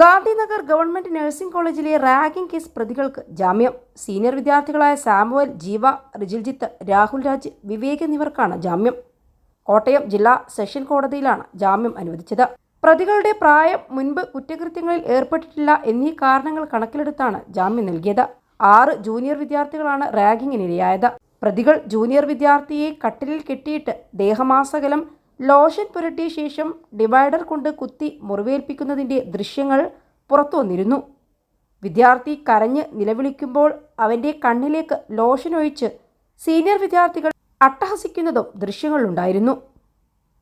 Gandhinagar government nursing കോളേജിലെ ragging case പ്രതികൾക്ക് ജാമ്യം. സീനിയർ വിദ്യാർത്ഥികളായ സാമുവൽ ജീവ റിജിൽജിത്ത് രാഹുൽ രാജ് വിവേക് എന്നിവർക്കാണ് ജാമ്യം. കോട്ടയം ജില്ലാ സെഷൻ കോടതിയിലാണ് ജാമ്യം അനുവദിച്ചത്. പ്രതികളുടെ പ്രായം മുൻപ് കുറ്റകൃത്യങ്ങളിൽ ഏർപ്പെട്ടിട്ടില്ല എന്നീ കാരണങ്ങൾ കണക്കിലെടുത്താണ് ജാമ്യം നൽകിയത്. ആറ് ജൂനിയർ വിദ്യാർത്ഥികളാണ് റാഗിങ്ങിനിരയായത്. പ്രതികൾ ജൂനിയർ വിദ്യാർത്ഥിയെ കട്ടിലിൽ കെട്ടിയിട്ട് ദേഹമാസകലം ലോഷൻ പുരട്ടിയ ശേഷം ഡിവൈഡർ കൊണ്ട് കുത്തി മുറിവേൽപ്പിക്കുന്നതിന്റെ ദൃശ്യങ്ങൾ പുറത്തു വന്നിരുന്നു വിദ്യാർത്ഥി കരഞ്ഞ് നിലവിളിക്കുമ്പോൾ അവന്റെ കണ്ണിലേക്ക് ലോഷൻ ഒഴിച്ച് സീനിയർ വിദ്യാർത്ഥികൾ അട്ടഹസിക്കുന്നതും ദൃശ്യങ്ങളുണ്ടായിരുന്നു.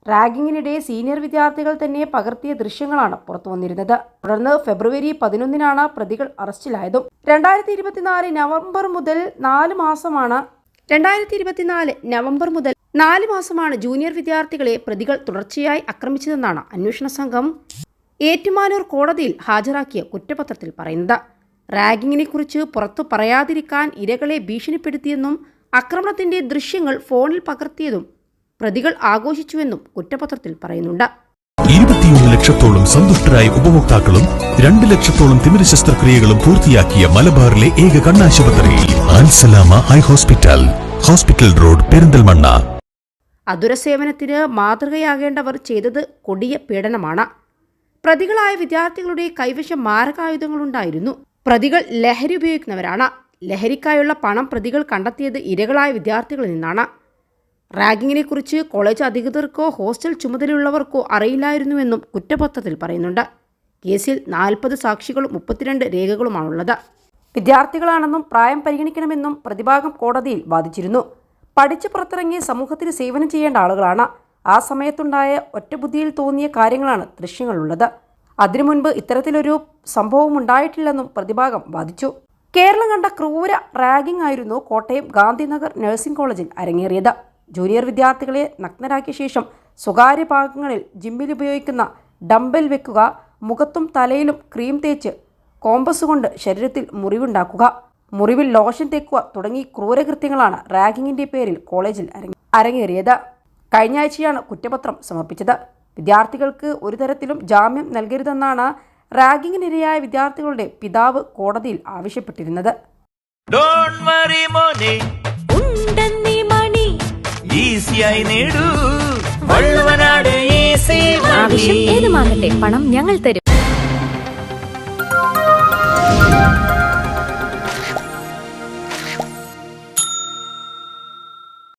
റാഗിങ്ങിനിടെ സീനിയർ വിദ്യാർത്ഥികൾ തന്നെ പകർത്തിയ ദൃശ്യങ്ങളാണ് പുറത്തു വന്നിരുന്നത് തുടർന്ന് ഫെബ്രുവരി പതിനൊന്നിനാണ് പ്രതികൾ അറസ്റ്റിലായതും. രണ്ടായിരത്തി ഇരുപത്തിനാല് നവംബർ മുതൽ നാല് മാസമാണ്. രണ്ടായിരത്തി ഇരുപത്തിനാല് നവംബർ മുതൽ നാല് മാസമാണ് ജൂനിയർ വിദ്യാർത്ഥികളെ പ്രതികൾ തുടർച്ചയായി ആക്രമിച്ചതെന്നാണ് അന്വേഷണ സംഘം. ഏറ്റുമാനൂർ കോടതിയിൽ ഹാജരാക്കിയ കുറ്റപത്രത്തിൽ പറയുന്നത്. റാഗിങ്ങിനെക്കുറിച്ച് പുറത്തു പറയാതിരിക്കാൻ ഇരകളെ ഭീഷണിപ്പെടുത്തിയെന്നും ആക്രമണത്തിന്റെ ദൃശ്യങ്ങൾ ഫോണിൽ പകർത്തിയതും പ്രതികൾ ആഘോഷിച്ചുവെന്നും കുറ്റപത്രത്തിൽ പറയുന്നുണ്ട്. ഇരുപത്തിയൊന്ന് ലക്ഷത്തോളം സന്തുഷ്ടരായ ഉപഭോക്താക്കളും രണ്ട് ലക്ഷത്തോളം തിമിര ശസ്ത്രക്രിയകളും പൂർത്തിയാക്കിയ മലബാറിലെ ഏക കണ്ണാശുപത്രി eye hospital hospital road Perinthalmanna. അതുരസേവനത്തിന് മാതൃകയാകേണ്ടവർ ചെയ്തത് കൊടിയ പീഡനമാണ്. പ്രതികളായ വിദ്യാർത്ഥികളുടെ കൈവശം മാരകായുധങ്ങളുണ്ടായിരുന്നു. പ്രതികൾ ലഹരി ഉപയോഗിക്കുന്നവരാണ്. ലഹരിക്കായുള്ള പണം പ്രതികൾ കണ്ടെത്തിയത് ഇരകളായ വിദ്യാർത്ഥികളിൽ നിന്നാണ്. റാഗിങ്ങിനെക്കുറിച്ച് കോളേജ് അധികൃതർക്കോ ഹോസ്റ്റൽ ചുമതലയുള്ളവർക്കോ അറിയില്ലായിരുന്നുവെന്നും കുറ്റപത്രത്തിൽ പറയുന്നുണ്ട്. കേസിൽ നാൽപ്പത് സാക്ഷികളും മുപ്പത്തിരണ്ട് രേഖകളുമാണുള്ളത്. വിദ്യാർത്ഥികളാണെന്നും പ്രായം പരിഗണിക്കണമെന്നും പ്രതിഭാഗം കോടതിയിൽ വാദിച്ചിരുന്നു. പഠിച്ചു പുറത്തിറങ്ങി സമൂഹത്തിന് സേവനം ചെയ്യേണ്ട ആളുകളാണ്. ആ സമയത്തുണ്ടായ ഒറ്റബുദ്ധിയിൽ തോന്നിയ കാര്യങ്ങളാണ് ദൃശ്യങ്ങളുള്ളത് അതിനു മുൻപ് ഇത്തരത്തിലൊരു സംഭവം ഉണ്ടായിട്ടില്ലെന്നും പ്രതിഭാഗം വാദിച്ചു. കേരളം കണ്ട ക്രൂര റാഗിംഗ് ആയിരുന്നു കോട്ടയം ഗാന്ധിനഗർ നഴ്സിംഗ് കോളേജിൽ അരങ്ങേറിയത്. ജൂനിയർ വിദ്യാർത്ഥികളെ നഗ്നരാക്കിയ ശേഷം സ്വകാര്യ ഭാഗങ്ങളിൽ ജിമ്മിൽ ഉപയോഗിക്കുന്ന ഡംബൽ വെക്കുക മുഖത്തും തലയിലും ക്രീം തേച്ച് കോമ്പസ് കൊണ്ട് ശരീരത്തിൽ മുറിവുണ്ടാക്കുക. മുറിവിൽ ലോഷൻ തേക്കുക തുടങ്ങി ക്രൂരകൃത്യങ്ങളാണ് റാഗിങ്ങിന്റെ പേരിൽ കോളേജിൽ അരങ്ങ- അരങ്ങേറിയത്. കഴിഞ്ഞ ആഴ്ചയാണ് കുറ്റപത്രം സമർപ്പിച്ചത്. വിദ്യാർത്ഥികൾക്ക് ഒരു തരത്തിലും ജാമ്യം നൽകരുതെന്നാണ് റാഗിങ്ങിനിരയായ വിദ്യാർത്ഥികളുടെ പിതാവ് കോടതിയിൽ ആവശ്യപ്പെട്ടിരുന്നത്. ഡോണ്ട് വറി മോനെ. ഉണ്ടെന്നീ മണി. ഈസിയായി നേടൂ. വള്ളുവനാട് ഈസി ആവശ്യം ഏതുമാകട്ടെ പണം ഞങ്ങൾ തരും.